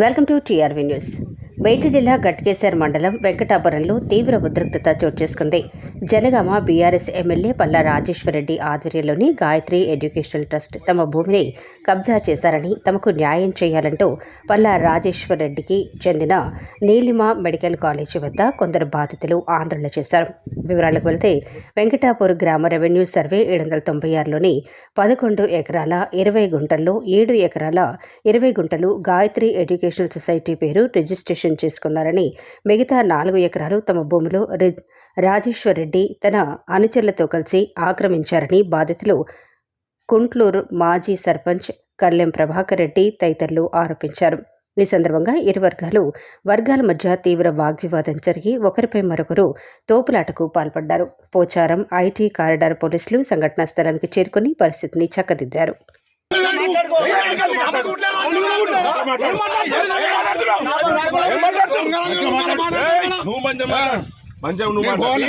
Welcome to TRV news. Medchal జిల్లా గట్కేశ్వర్ మండలం వెంకటాపురంలో తీవ్ర ఉద్రిక్తత చోటు చేసుకుంది. జనగామ బీఆర్ఎస్ ఎమ్మెల్యే పల్లా రాజేశ్వరరెడ్డి ఆధ్వర్యంలోని గాయత్రి ఎడ్యుకేషనల్ ట్రస్ట్ తమ భూమిని కబ్జా చేశారని తమకు న్యాయం చేయాలంటూ పల్లా రాజేశ్వరరెడ్డికి చెందిన నీలిమ మెడికల్ కాలేజీ వద్ద కొందరు బాధితులు ఆందోళన చేశారు. వివరాలకు వెళితే వెంకటాపూర్ గ్రామ రెవెన్యూ సర్వే ఏడు వందల తొంభై ఆరులోని పదకొండు ఎకరాల ఇరవై గుంటల్లో ఏడు ఎకరాల ఇరవై గుంటలు గాయత్రి ఎడ్యుకేషనల్ సొసైటీ పేరు రిజిస్ట్రేషన్ చేసుకున్నారని మిగతా నాలుగు ఎకరాలు తమ భూమిలో రి- రాజేశ్వర్ రెడ్డి తన అనుచరులతో కలిసి ఆక్రమించారని బాధితులు కుంట్లూరు మాజీ సర్పంచ్ కళ్ళెం ప్రభాకర్ రెడ్డి తదితరులు ఆరోపించారు. ఈ సందర్భంగా ఇరు వర్గాలు వర్గాల మధ్య తీవ్ర వాగ్వివాదం జరిగి ఒకరిపై మరొకరు తోపులాటకు పాల్పడ్డారు. పోచారం ఐటీ కారిడార్ పోలీసులు సంఘటనా స్థలానికి చేరుకుని పరిస్థితిని చక్కదిద్దారు. నువ్వు మంచం మంచం నువ్వు అమ్మని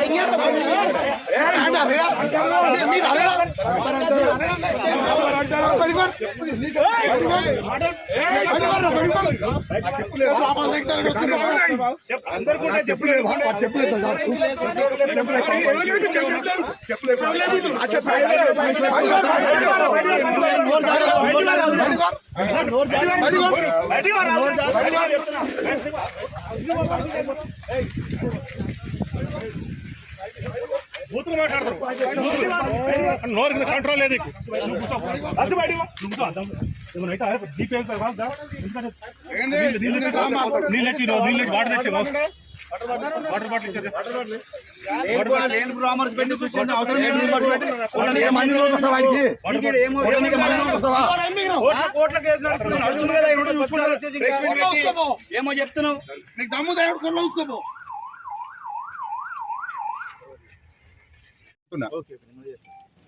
అసలు బయట ఏమైనా జీపీఎస్ నీళ్ళు తెచ్చి నీళ్ళు తెచ్చి వాటర్ తెచ్చి వాటర్ బాటిల్ ఇచ్చారు లేని బ్రాహ్మణ్స్ పెట్టి కూర్చొని అవసరం లేదు మెంబర్స్ పెట్టి వాళ్ళని ఏ మంది ఏమో పెట్టి. ఏమో చెప్తున్నావు. నీకు దమ్ము దేవుడు కొల్ల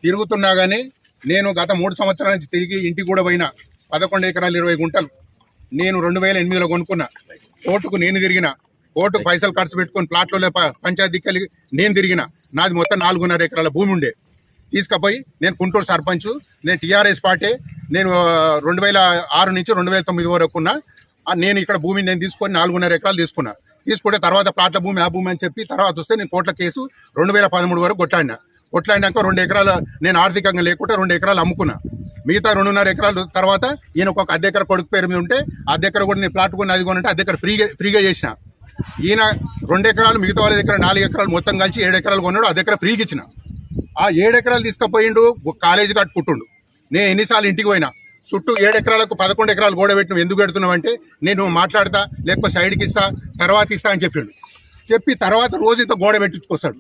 తిరుగుతున్నా కానీ నేను గత మూడు సంవత్సరాల నుంచి తిరిగి ఇంటికి కూడా పోయినా పదకొండు ఎకరాలు ఇరవై గుంటలు. నేను రెండు వేల ఎనిమిదిలో కొనుక్కున్నా. కోర్టుకు నేను తిరిగిన కోర్టుకు పైసలు ఖర్చు పెట్టుకొని ప్లాట్లో పంచాయతీ కలిగి నేను తిరిగిన నాది మొత్తం నాలుగున్నర ఎకరాల భూమి ఉండే. తీసుకుపోయి నేను గుంటూరు సర్పంచ్ నేను టీఆర్ఎస్ పార్టీ నేను రెండు వేల ఆరు నుంచి రెండు వేల తొమ్మిది వరకు ఉన్నా. నేను ఇక్కడ భూమిని నేను తీసుకొని నాలుగున్నర ఎకరాలు తీసుకున్నా. తీసుకుంటే తర్వాత ప్లాట్ల భూమి ఆ భూమి అని చెప్పి తర్వాత వస్తే నేను కోట్ల కేసు రెండు వేల పదమూడు వరకు కొట్లాడినా కొట్లాడినాక రెండు ఎకరాలు నేను ఆర్థికంగా లేకుండా రెండు ఎకరాలు అమ్ముకున్నా. మిగతా రెండున్నర ఎకరాలు తర్వాత ఈయన ఒక అద్దె ఎకర కొడుకు పేరు మీద ఉంటే అద్దె ఎకర కూడా నేను ప్లాట్ కొని అది కొనంటే అద్దె ఎకర ఫ్రీగా ఫ్రీగా చేసిన. ఈయన రెండు ఎకరాలు మిగతా వాళ్ళ దగ్గర నాలుగు ఎకరాలు మొత్తం కలిసి ఏడు ఎకరాలు కొన్నాడు అద్దె ఎకర ఫ్రీగా ఇచ్చిన. ఆ ఏడు ఎకరాలు తీసుకుపోయిండు కాలేజీ కట్టుకుంటుండు. నేను ఎన్నిసార్లు ఇంటికి పోయినా చుట్టూ ఏడు ఎకరాలకు పదకొండు ఎకరాలు గోడ పెట్టిన ఎందుకు పెడుతున్నావు అంటే నేను మాట్లాడతా లేకపోతే సైడ్కి ఇస్తా తర్వాత ఇస్తా అని చెప్పిండు. చెప్పి తర్వాత రోజు ఇంత గోడ పెట్టించుకొస్తాడు.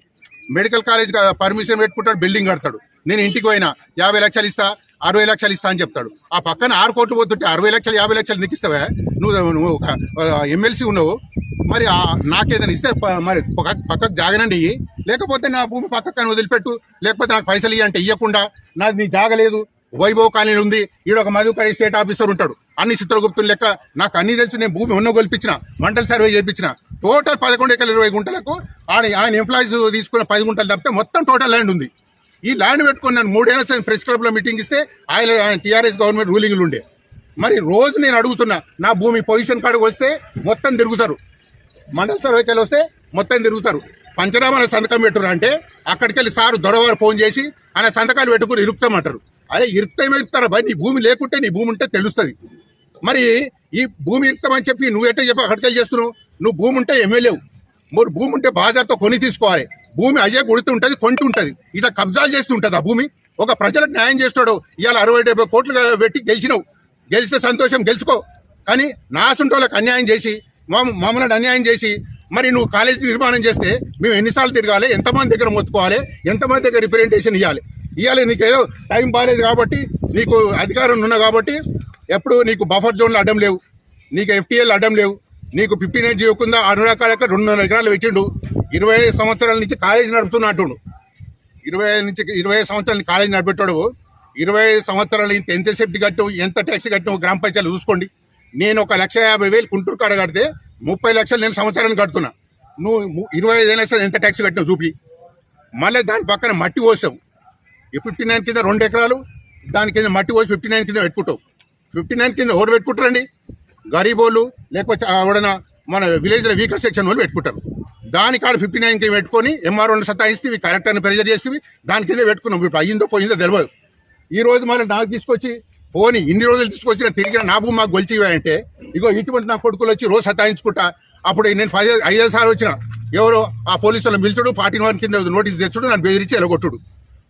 మెడికల్ కాలేజ్ పర్మిషన్ పెట్టుకుంటాడు బిల్డింగ్ కడతాడు. నేను ఇంటికి పోయినా యాభై లక్షలు ఇస్తా అరవై లక్షలు ఇస్తా అని చెప్తాడు. ఆ పక్కన ఆరు కోట్లు పోతుంటే అరవై లక్షలు యాభై లక్షలు నీకు ఇస్తావా? నువ్వు నువ్వు ఒక ఎమ్మెల్సీ ఉన్నావు. మరి నాకేదైనా ఇస్తే మరి పక్కకు జాగనండి. లేకపోతే నా భూమి పక్కకు వదిలిపెట్టు. లేకపోతే నాకు పైసలు ఇవ్వంటే ఇవ్వకుండా నాది నీ జాగలేదు. వైభవ్ కాలనీ ఉంది. ఈడ ఒక మధుపరి స్టేట్ ఆఫీసర్ ఉంటాడు. అన్ని చిత్రగుప్తులు లెక్క. నాకు అన్ని తెలుసు. నేను భూమి ఉన్న గొల్పించిన మండల సర్వే చేయించిన టోటల్ పదకొండు ఎకరాల ఇరవై గుంటలకు ఆయన ఆయన ఎంప్లాయీస్ తీసుకున్న పది గుంటలు తప్పితే మొత్తం టోటల్ ల్యాండ్ ఉంది. ఈ ల్యాండ్ పెట్టుకుని నన్ను మూడేళ్ళ ప్రెస్ క్లబ్లో మీటింగ్ ఇస్తే ఆయన ఆయన టీఆర్ఎస్ గవర్నమెంట్ రూలింగ్లు ఉండే. మరి రోజు నేను అడుగుతున్నా నా భూమి పొజిషన్ కాడికి వస్తే మొత్తం తిరుగుతారు. మండల సర్వేకెళ్ళి వస్తే మొత్తం తిరుగుతారు. పంచనామాల సంతకం పెట్టురు అంటే అక్కడికి వెళ్ళి సారు దొరవారు ఫోన్ చేసి ఆయన సంతకాలు పెట్టుకుని ఇరుకుతామంటారు. అరే ఇరుకుతాం ఇరుకుతారా భయ్ నీ భూమి లేకుంటే నీ భూమి ఉంటే తెలుస్తుంది. మరి ఈ భూమి ఇరుకుతామని చెప్పి నువ్వు ఎట్లా చెప్పి అక్కడికి చేస్తున్నావు? నువ్వు భూమి ఉంటే ఎమ్మెల్యేవు మరి భూమి ఉంటే బాజాతో కొని తీసుకోవాలి. భూమి అయ్యే కొడుతూ ఉంటుంది కొంటూ ఉంటుంది. ఇట్లా కబ్జాలు చేస్తూ ఉంటుంది ఆ భూమి? ఒక ప్రజలకు న్యాయం చేస్తాడు. ఇవాళ అరవై డెబ్బై కోట్లు పెట్టి గెలిచినావు. గెలిస్తే సంతోషం గెలుచుకో. కానీ నాసుంటోళ్ళకి అన్యాయం చేసి మా- మమ్మల్ని అన్యాయం చేసి మరి నువ్వు కాలేజీ నిర్మాణం చేస్తే మేము ఎన్నిసార్లు తిరగాలి? ఎంతమంది దగ్గర మొత్తుకోవాలి? ఎంతమంది దగ్గర రిప్రజెంటేషన్ ఇవ్వాలి ఇవ్వాలి నీకు ఏదో టైం బాగాలేదు కాబట్టి నీకు అధికారం ఉన్నా కాబట్టి ఎప్పుడు నీకు బఫర్ జోన్లు అడ్డం లేవు. నీకు ఎఫ్టీఎల్ అడ్డం లేవు. నీకు ఫిఫ్టీ నైన్ జీవకుండా అనురాకాలకు రెండున్నర ఎకరాలు పెట్టిండు. ఇరవై ఐదు సంవత్సరాల నుంచి కాలేజీ నడుపుతున్నట్టుండు ఇరవై ఐదు నుంచి ఇరవై ఐదు సంవత్సరాల నుంచి కాలేజీ నడిపెట్టాడు. ఇరవై ఐదు సంవత్సరాల నుంచి ఎంత సేఫ్టీ కట్టావు ఎంత ట్యాక్స్ కట్టావు గ్రామ పంచాయతీలు చూసుకోండి. నేను ఒక లక్ష యాభై వేలు గుంటూరు కాడ కడితే ముప్పై లక్షలు నేను సంవత్సరానికి కడుతున్నా. నువ్వు ఇరవై ఐదు లక్షలు ఎంత ట్యాక్స్ కట్టినావు చూపి. మళ్ళీ దాని పక్కన మట్టి పోసావు. ఈ ఫిఫ్టీ నైన్ కింద రెండు ఎకరాలు దాని కింద మట్టి పోసి ఫిఫ్టీ నైన్ కింద పెట్టుకుంటావు. ఫిఫ్టీ నైన్ కింద ఎవరు పెట్టుకుంటారండి. గరీబోళ్ళు లేకపోతే ఎవడన్నా మన విలేజ్లో వీకర్ సెక్షన్ వాళ్ళు పెట్టుకుంటారు. దాని కాడ ఫిఫ్టీ నైన్ కింద పెట్టుకొని ఎంఆర్ఓని సతాయిస్తే కలెక్టర్ని ప్రెజర్ చేస్తే దాని కింద పెట్టుకున్నాం. ఇప్పుడు అయ్యిందో పోయిందో తెలియదు ఈ రోజు మళ్ళీ నాకు తీసుకొచ్చి పోని ఇన్ని రోజులు తీసుకొచ్చిన తిరిగిన నా భూమి మాకు గొలిచివాయంటే ఇగో ఇటువంటి నా కొడుకులు వచ్చి రోజు సతాయించుకుంటా అప్పుడు నేను పది ఐదు సార్లు వచ్చిన ఎవరో ఆ పోలీసులను పిలిచడు పార్టీ వారి కింద నోటీస్ తెచ్చుడు నన్ను బెదిరించి ఎలగొట్టుడు.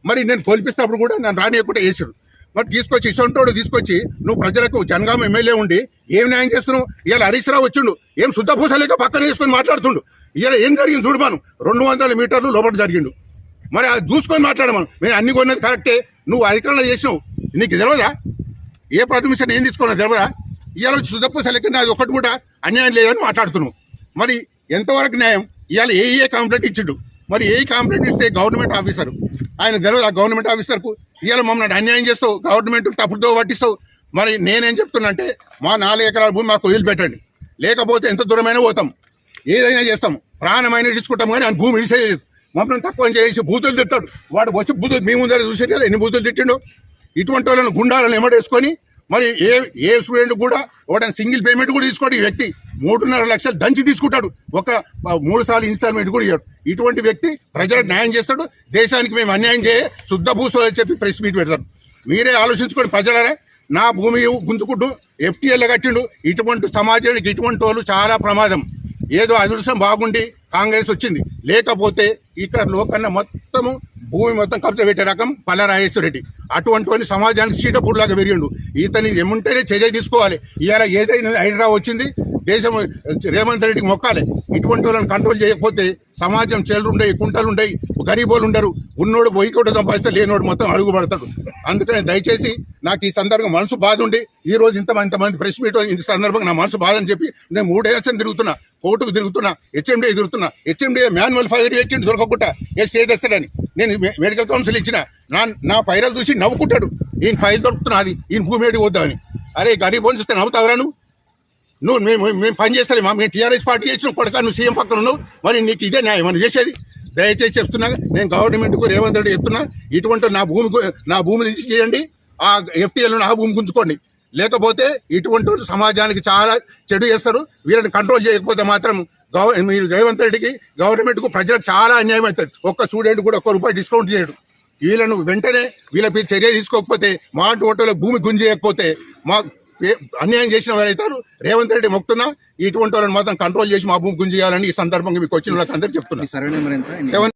మరి నేను కోల్పిస్తున్నప్పుడు కూడా నన్ను రానియకుండా వేసాడు మరి తీసుకొచ్చి ఇసొంటోడు తీసుకొచ్చి నువ్వు ప్రజలకు జనగామ ఎమ్మెల్యే ఉండి ఏం న్యాయం చేస్తున్నావు? ఇలా హరీష్ రావు వచ్చిండు ఏం శుద్ధ పక్కన వేసుకొని మాట్లాడుతుండు. ఇలా ఏం జరిగింది చూడమాను రెండు వందల మీటర్లు లోపల జరిగిండు. మరి అది చూసుకొని మాట్లాడమను మేము అన్ని కొన్నది కరెక్టే. నువ్వు అధికారంలో చేసినావు. నీకు తెలియదా ఏ పర్మిషన్ ఏం తీసుకున్నా తెలియదా ఇవాళ వచ్చి శుద్ధ నాది ఒకటి కూడా అన్యాయం లేదని మాట్లాడుతున్నావు. మరి ఎంతవరకు న్యాయం? ఇవాళ ఏ ఏ కంప్లైంట్ ఇచ్చిండు? మరి ఏ కంప్లైంట్ ఇస్తే గవర్నమెంట్ ఆఫీసర్ ఆయన తెలియదు ఆ గవర్నమెంట్ ఆఫీసర్కు ఇవాళ మమ్మల్ని అన్యాయం చేస్తావు గవర్నమెంట్ తప్పుడుతో పట్టిస్తావు. మరి నేనేం చెప్తున్నా అంటే మా నాలుగు ఎకరాల భూమి మాకు వదిలిపెట్టండి లేకపోతే ఎంత దూరమైనా పోతాం. ఏదైనా చేస్తాం. ప్రాణమైన తీసుకుంటాం కానీ ఆయన భూమి ఇడిసేయలేదు మమ్మల్ని తక్కువ చేసి బూతులు తిట్టాడు వాడు వచ్చి బూతులు మీ ముందర చూసారు కదా ఎన్ని బూతులు తిట్టిండు? ఇటువంటి వాళ్ళని గుండాలను ఎమ్మడేసుకొని మరి ఏ ఏ స్టూడెంట్ కూడా ఒకటి సింగిల్ పేమెంట్ కూడా తీసుకోడు. ఈ వ్యక్తి మూడున్నర లక్షలు దంచి తీసుకుంటాడు. ఒక మూడు సార్లు ఇన్స్టాల్మెంట్ కూడా ఇవ్వడు ఇటువంటి వ్యక్తి ప్రజలకు న్యాయం చేస్తాడు. దేశానికి మేము అన్యాయం చేయ శుద్ధ భూసోలు అని చెప్పి ప్రెస్ మీట్ పెడతాడు మీరే ఆలోచించుకోండి ప్రజలరా. నా భూమి గుంజుకుంటూ ఎఫ్టీఎల్ కట్టిండు. ఇటువంటి సమాజానికి ఇటువంటి వాళ్ళు చాలా ప్రమాదం. ఏదో అదృష్టం బాగుండి కాంగ్రెస్ వచ్చింది. లేకపోతే ఇక్కడ లోకన్న మొత్తము భూమి మొత్తం కబ్జా పెట్టే రకం పల్లరాజేశ్వర రెడ్డి అటువంటి సమాజానికి సీటపూర్లాగా పెరిగిండు. ఇతని ఏముంటేనే చర్య తీసుకోవాలి. ఇవాళ ఏదైనా హైడ్రా వచ్చింది దేశం రేవంత్ రెడ్డికి మొక్కాలి. ఇటువంటి వాళ్ళని కంట్రోల్ చేయకపోతే సమాజం చేలుండయి కుంటలు ఉండయి గరీబోలు ఉండరు. ఉన్నోడు పోయి కూడా సంపాదిస్తే లేనోడు మొత్తం అడుగుపడతాడు అందుకనే అందుకని దయచేసి నాకు ఈ సందర్భంగా మనసు బాధ ఉండి ఈ రోజు ఇంతమంది ఇంతమంది ప్రెస్ మీట్ ఈ సందర్భంగా నా మనసు బాధ అని చెప్పి నేను మూడేళ్ళ తిరుగుతున్నా కోర్టుకు తిరుగుతున్నా హెచ్ఎండి తిరుగుతున్నా హెచ్ఎండి మాన్యువల్ ఫైర్ ఇచ్చిండు దొరకకుండా ఏ స్టే నేను మెడికల్ కౌన్సిల్ ఇచ్చిన నా నా ఫైరల్ చూసి నవ్వుకుంటాడు ఈయన ఫైల్ దొరుకుతున్నా అది ఈయన భూమి ఏడికి వద్దామని అరే గరీబోని చూస్తే నవ్వుతావరా నువ్వు? నువ్వు మేము మేము పని చేస్తాను మేము టీఆర్ఎస్ పార్టీ చేసిన కొడక నువ్వు సీఎం పక్కన ఉన్నావు? మరి నీకు ఇదే న్యాయం అని చేసేది? దయచేసి చెప్తున్నా నేను గవర్నమెంట్కు రేవంత్ రెడ్డి చెప్తున్నా ఇటువంటి నా భూమి నా భూమి తీసి చేయండి. ఆ ఎఫ్టీఎల్ భూమి గుంజుకోండి లేకపోతే ఇటువంటి వాళ్ళు సమాజానికి చాలా చెడు చేస్తారు. వీళ్ళని కంట్రోల్ చేయకపోతే మాత్రం గవ మీరు రేవంత్ రెడ్డికి గవర్నమెంట్కు ప్రజలకు చాలా అన్యాయం అవుతుంది. ఒక్క స్టూడెంట్ కూడా ఒక్క రూపాయి డిస్కౌంట్ చేయడు. వీళ్ళను వెంటనే వీళ్ళపై చర్య తీసుకోకపోతే మా ఓటర్లకు భూమి గుంజేయకపోతే మా అన్యాయం చేసిన వారైతారు రేవంత్ రెడ్డి మొక్తున్నా ఇటువంటి వాళ్ళని మాత్రం కంట్రోల్ చేసి మా భూమి గుంజేయాలని ఈ సందర్భంగా మీకు వచ్చిన వాళ్ళకి అందరికీ చెప్తున్నా. సర్వే నెంబర్ ఎంత? సెవెన్